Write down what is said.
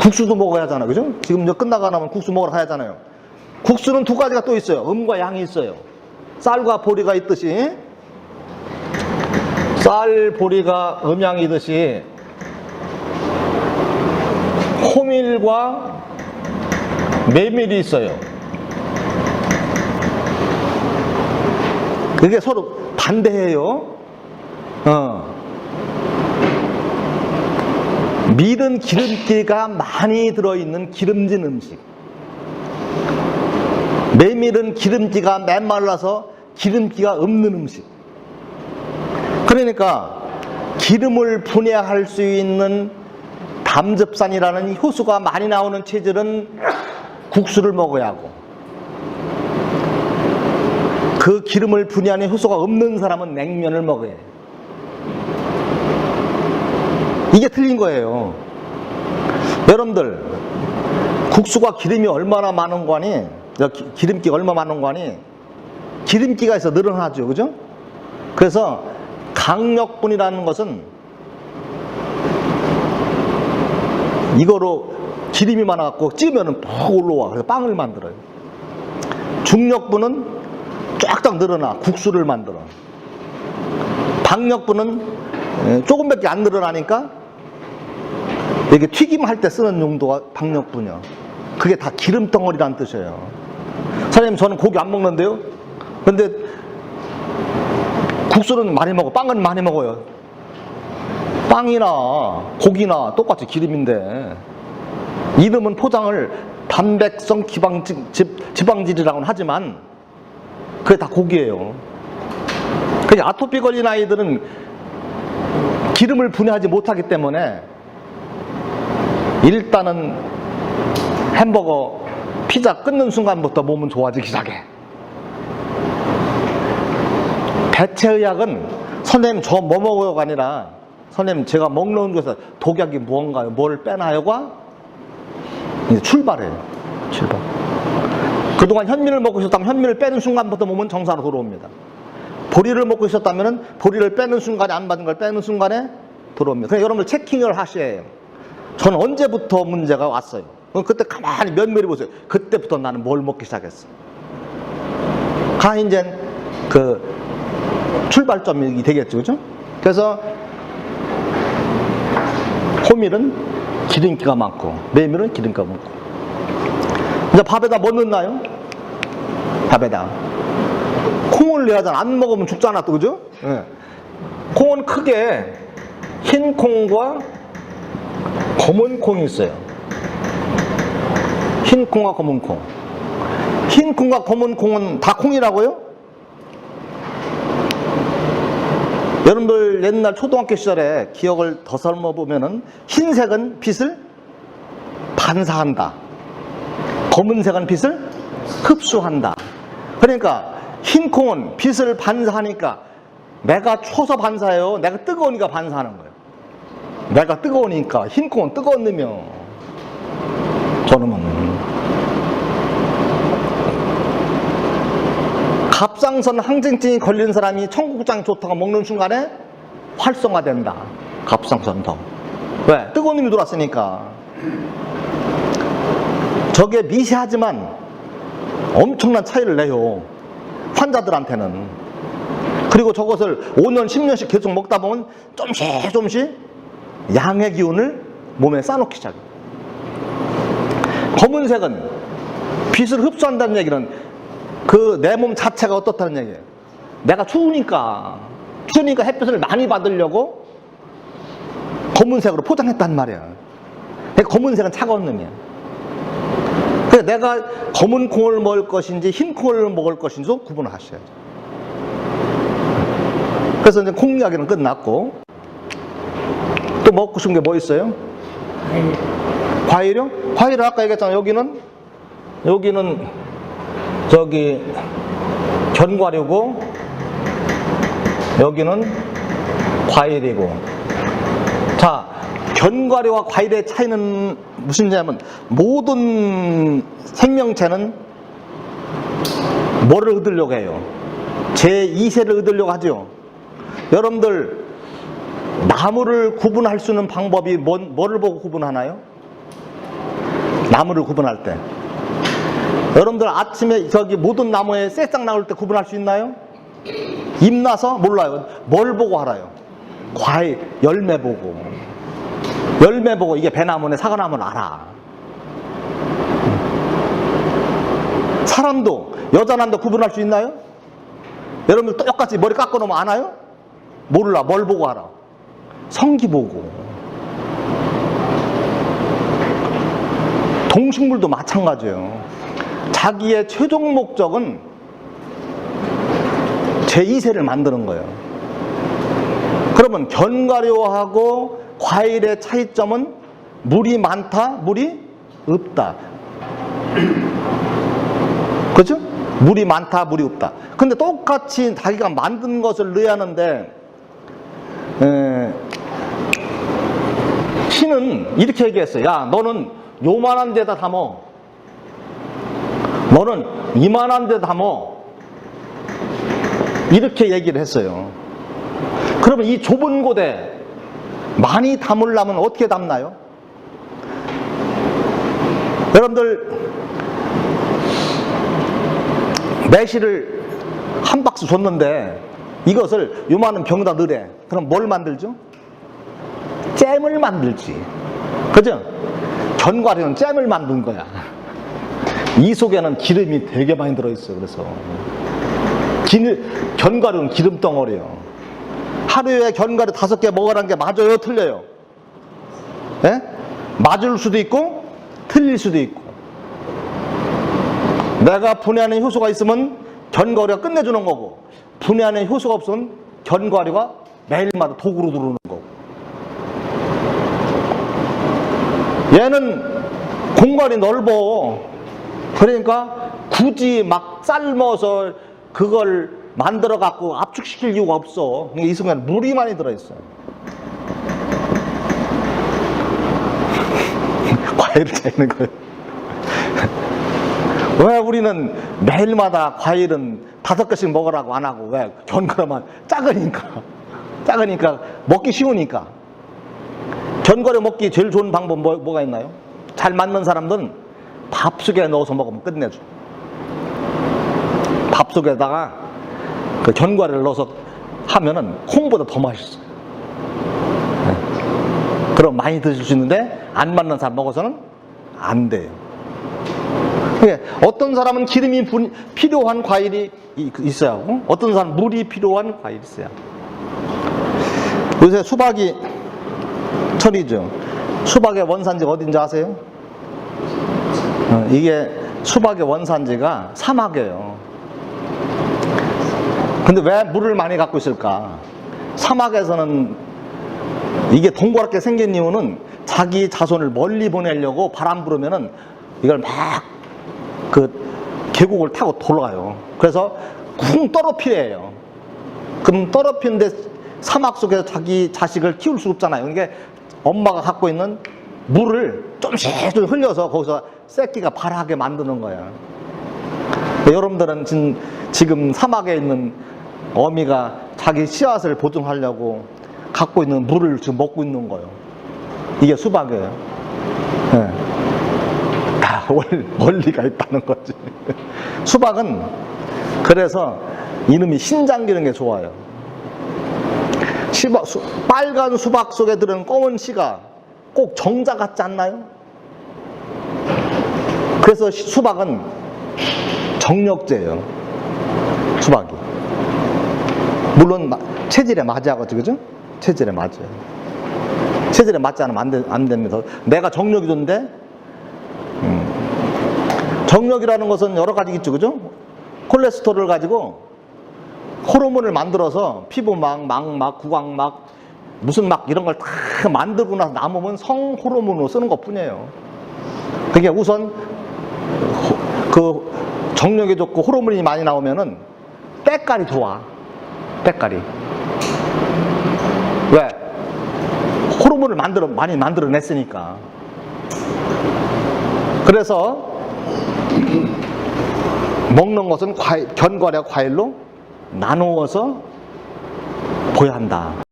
국수도 먹어야 하잖아. 그죠? 지금 이제 끝나가 나면 국수 먹으러 가야 하잖아요. 국수는 두 가지가 또 있어요. 음과 양이 있어요. 쌀과 보리가 있듯이 쌀, 보리가 음양이듯이 호밀과 메밀이 있어요. 그게 서로 반대해요. 어. 밀은 기름기가 많이 들어있는 기름진 음식. 메밀은 기름기가 메말라서 기름기가 없는 음식. 그러니까 기름을 분해할 수 있는 담즙산이라는 효소가 많이 나오는 체질은 국수를 먹어야 하고 그 기름을 분해하는 효소가 없는 사람은 냉면을 먹어야 해요. 이게 틀린 거예요. 여러분들 국수가 기름이 얼마나 많은 거니? 기- 기름기가 얼마 많은 거니? 기름기가 있어 늘어나죠. 그죠? 그래서 강력분이라는 것은 이거로 기름이 많아갖고 찌면은 푹 올라와. 그래서 빵을 만들어요. 중력분은 쫙쫙 늘어나. 국수를 만들어. 박력분은 예, 조금밖에 안 늘어나니까 이게 튀김할 때 쓰는 용도가 박력분이요. 그게 다 기름 덩어리라는 뜻이에요. 사장님 저는 고기 안 먹는데요? 근데 국수는 많이 먹어. 빵은 많이 먹어요. 빵이나 고기나 똑같이 기름인데 이름은 포장을 단백성 지방질, 지방질이라고는 하지만 그게 다 고기예요. 그 아토피 걸린 아이들은 기름을 분해하지 못하기 때문에 일단은 햄버거, 피자 끊는 순간부터 몸은 좋아지기 시작해. 대체의학은 선생님 저 뭐 먹어요가 아니라 선생님 제가 먹는 것에서 독약이 무언가요? 뭘 빼나요가 이제 출발해요. 출발. 그동안 현미를 먹고 있었다면 현미를 빼는 순간부터 몸은 정상으로 돌아옵니다. 보리를 먹고 있었다면 보리를 빼는 순간에 안 맞은 걸 빼는 순간에 들어옵니다. 그래서 여러분들 체킹을 하셔야 해요. 저는 언제부터 문제가 왔어요. 그때 가만히 면밀히 보세요. 그때부터 나는 뭘 먹기 시작했어. 가 이제 그 출발점이 되겠죠, 그죠? 그래서 호밀은 기름기가 많고 메밀은 기름기가 많고. 이제 밥에다 뭐 넣나요? 밥에다 콩을 넣어야잖아. 안 먹으면 죽잖아, 또 그죠? 예. 콩은 크게 흰 콩과 검은 콩이 있어요. 흰 콩과 검은 콩. 흰 콩과 검은 콩은 다 콩이라고요? 여러분들 옛날 초등학교 시절에 기억을 더 삶아 보면은 흰색은 빛을 반사한다. 검은색은 빛을 흡수한다. 그러니까 흰 콩은 빛을 반사하니까 내가 초서 반사해요. 내가 뜨거우니까 반사하는 거예요. 내가 뜨거우니까 흰 콩은 뜨거운 놈이요. 저놈은 갑상선 항진증이 걸린 사람이 청국장 좋다고 먹는 순간에 활성화된다. 갑상선 더. 왜? 뜨거운 놈이 들어왔으니까. 저게 미세하지만 엄청난 차이를 내요. 환자들한테는. 그리고 저것을 5년, 10년씩 계속 먹다 보면 좀씩 조금씩 양의 기운을 몸에 쌓아놓기 시작해. 검은색은 빛을 흡수한다는 얘기는 그 내 몸 자체가 어떻다는 얘기예요. 내가 추우니까, 추우니까 햇빛을 많이 받으려고 검은색으로 포장했단 말이야. 검은색은 차가운 놈이야. 그래서 내가 검은 콩을 먹을 것인지 흰 콩을 먹을 것인지도 구분을 하셔야죠. 그래서 이제 콩 이야기는 끝났고, 또 먹고 싶은 게 뭐 있어요? 과일이요? 과일은 아까 얘기했잖아. 여기는, 여기는 저기 견과류고, 여기는 과일이고. 자, 견과류와 과일의 차이는 무슨냐면 모든 생명체는 뭐를 얻으려고 해요? 제2세를 얻으려고 하죠. 여러분들 나무를 구분할 수 있는 방법이 뭔, 뭐를 보고 구분하나요? 나무를 구분할 때. 여러분들 아침에 저기 모든 나무에 새싹 나올 때 구분할 수 있나요? 잎 나서 몰라요. 뭘 보고 알아요? 과일, 열매 보고. 열매 보고 이게 배나무네 사과나무는 알아. 사람도 여자 남자 구분할 수 있나요? 여러분들 똑같이 머리 깎아놓으면 아나요? 몰라. 뭘 보고 알아? 성기 보고. 동식물도 마찬가지예요. 자기의 최종 목적은 제2세를 만드는 거예요. 그러면 견과류하고 과일의 차이점은 물이 많다, 물이 없다. 그죠? 물이 많다, 물이 없다. 근데 똑같이 자기가 만든 것을 넣어야 하는데, 에, 신은 이렇게 얘기했어요. 야, 너는 요만한 데다 담어. 너는 이만한 데 담어. 이렇게 얘기를 했어요. 그러면 이 좁은 곳에 많이 담으려면 어떻게 담나요? 여러분들 매실을 한 박스 줬는데 이것을 요만한 병에다 넣으래. 그럼 뭘 만들죠? 잼을 만들지. 그죠? 견과류는 잼을 만든 거야. 이 속에는 기름이 되게 많이 들어있어요. 그래서 기, 견과류는 기름 덩어리예요. 하루에 견과류 다섯 개 먹으라는 게 맞아요, 틀려요? 예? 맞을 수도 있고 틀릴 수도 있고. 내가 분해하는 효소가 있으면 견과류가 끝내주는 거고 분해하는 효소가 없으면 견과류가 매일마다 독으로 들어오는 거고. 얘는 공간이 넓어. 그러니까 굳이 막 삶아서 그걸 만들어 갖고 압축시킬 이유가 없어. 이 순간 물이 많이 들어있어요. 과일을 차이는 거예요. 왜 우리는 매일마다 과일은 다섯 개씩 먹으라고 안 하고 왜 견과류만 작으니까 작으니까 먹기 쉬우니까 견과류 먹기 제일 좋은 방법 뭐, 뭐가 있나요? 잘 맞는 사람들은 밥 속에 넣어서 먹으면 끝내줘. 밥 속에다가 그 견과류를 넣어서 하면은 콩보다 더 맛있어. 네. 그럼 많이 드실 수 있는데 안 맞는 사람 먹어서는 안 돼요. 예, 어떤 사람은 기름이 분- 필요한 과일이 이- 있어야 하고 어떤 사람은 물이 필요한 과일이 있어야 하고. 요새 수박이 철이죠. 수박의 원산지가 어딘지 아세요? 어, 이게 수박의 원산지가 사막이에요. 근데 왜 물을 많이 갖고 있을까? 사막에서는 이게 동그랗게 생긴 이유는 자기 자손을 멀리 보내려고 바람 불으면은 이걸 막 그 계곡을 타고 돌아가요. 그래서 쿵 떨어뜨려요. 그럼 떨어뜨리는데 사막 속에서 자기 자식을 키울 수 없잖아요. 그러니까 엄마가 갖고 있는 물을 좀씩 좀 흘려서 거기서 새끼가 발하게 만드는 거야. 여러분들은 지금, 사막에 있는 어미가 자기 씨앗을 보존하려고 갖고 있는 물을 지금 먹고 있는 거예요. 이게 수박이에요. 예. 다 원- 원리가 있다는 거지. 수박은 그래서 이놈이 신장 기는 게 좋아요. 시바- 수- 빨간 수박 속에 들은 검은 씨가 꼭 정자 같지 않나요? 그래서 시- 수박은 정력제예요. 수박이. 물론 마- 체질에 맞아야겠죠, 그죠? 체질에 맞아요. 체질에 맞지 않으면 안, 되, 안 됩니다. 내가 정력이 좋은데, 음. 정력이라는 것은 여러 가지 있죠, 그죠? 콜레스테롤을 가지고 호르몬을 만들어서 피부막, 망막, 구강막, 무슨 막 이런 걸 다 만들고 나서 남으면 성 호르몬으로 쓰는 것 뿐이에요. 그게 우선 호- 그 정력이 좋고 호르몬이 많이 나오면은 때깔이 좋아. 때깔이. 왜? 호르몬을 만들어, 많이 만들어냈으니까. 그래서 먹는 것은 과일, 견과류 과일로 나누어서 보여야 한다.